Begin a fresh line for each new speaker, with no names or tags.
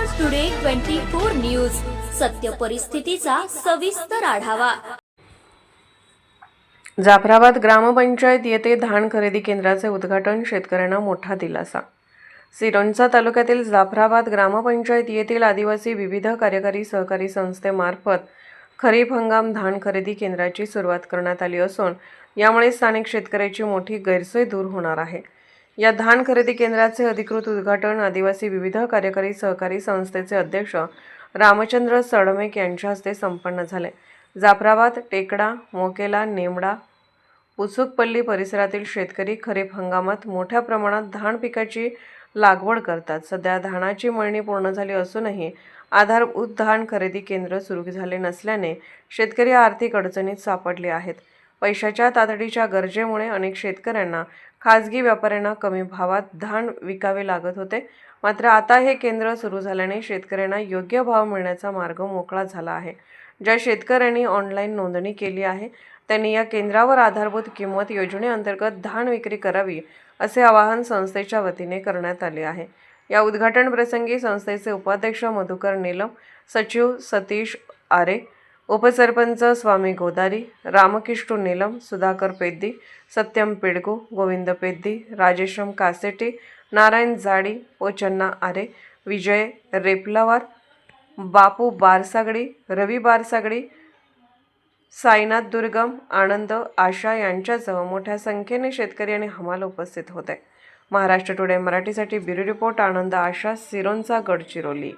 Maharashtra today twenty four news सत्य परिस्थितीचा सविस्तर आढावा.
जाफराबाद ग्रामपंचायत येथे धान खरेदी केंद्राचे उद्घाटन शेतकऱ्यांना मोठा दिलासा. सिरोंचा तालुक्यातील जाफराबाद ग्रामपंचायत येथील आदिवासी विविध कार्यकारी सहकारी संस्थेमार्फत खरीप हंगाम धान खरेदी केंद्राची सुरुवात करण्यात आली असून यामुळे स्थानिक शेतकऱ्याची मोठी गैरसोय दूर होणार आहे. या धान खरेदी केंद्राचे अधिकृत उद्घाटन आदिवासी विविध कार्यकारी सहकारी संस्थेचे अध्यक्ष रामचंद्र सडमेक यांच्या हस्ते संपन्न झाले. जाफराबाद टेकडा मोकेला नेमडा पुसुकपल्ली परिसरातील शेतकरी खरीप हंगामात मोठ्या प्रमाणात धान पिकाची लागवड करतात. सध्या धानाची मळणी पूर्ण झाली असूनही आधारभूत धान खरेदी केंद्र सुरू झाले नसल्याने शेतकरी आर्थिक अडचणीत सापडले आहेत. पैशाच्या तातडीच्या गरजेमुळे अनेक शेतकऱ्यांना खाजगी व्यापाऱ्यांना कमी भावात धान विकावे लागत होते. मात्र आता हे केंद्र सुरू झाल्याने शेतकऱ्यांना योग्य भाव मिळण्याचा मार्ग मोकळा झाला आहे. ज्या शेतकऱ्यांनी ऑनलाईन नोंदणी केली आहे त्यांनी या केंद्रावर आधारभूत किंमत योजनेअंतर्गत धान विक्री करावी असे आवाहन संस्थेच्या वतीने करण्यात आले आहे. या उद्घाटन प्रसंगी संस्थेचे उपाध्यक्ष मधुकर नीलम सचिव सतीश आरे उपसरपंच स्वामी गोदारी रामकिष्टू नीलम सुधाकर पेद्दी सत्यम पेडगो गोविंद पेद्दी राजेश्रम कासेटे नारायण झाडी पोचन्ना आरे विजय रेपलावार बापू बारसागडी रवी बारसागडी साईनाथ दुर्गम आनंद आशा यांच्यासह मोठ्या संख्येने शेतकरी आणि हमाल उपस्थित होते. महाराष्ट्र टुडे मराठीसाठी ब्युरो रिपोर्ट आनंद आशा सिरोंचा गडचिरोली.